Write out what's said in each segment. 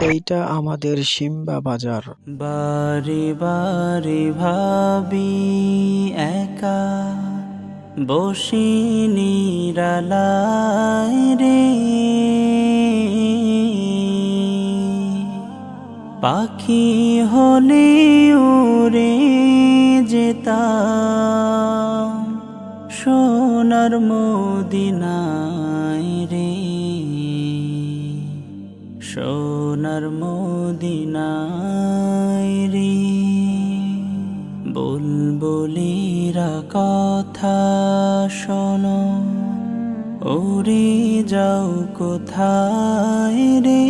এইটা আমাদের সিম্বা বাজার। বারে বারে ভাবি একা, বসে নিরালায় রে। পাখি হলে উড়ে যেতা সোনার মদিনায় রে। সোনার মদিনায় রে। বুলবুলিরা কথা শোনো ওরে যাও কোথায় রে?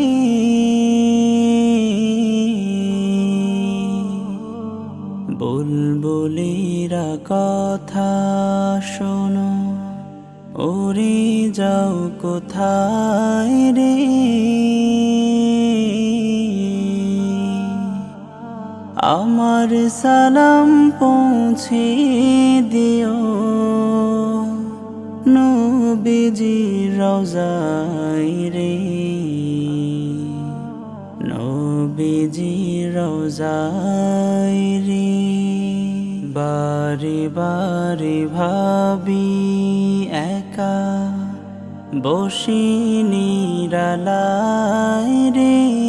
বুলবুলিরা কথা শোনো ওরে যাও কোথায় রে? আমার সালাম পৌঁছে দিও। নবীজি রোজাই রে। নবীজি রোজাই রে। বারে বারে ভাবি একা বসে নিরালায় রে।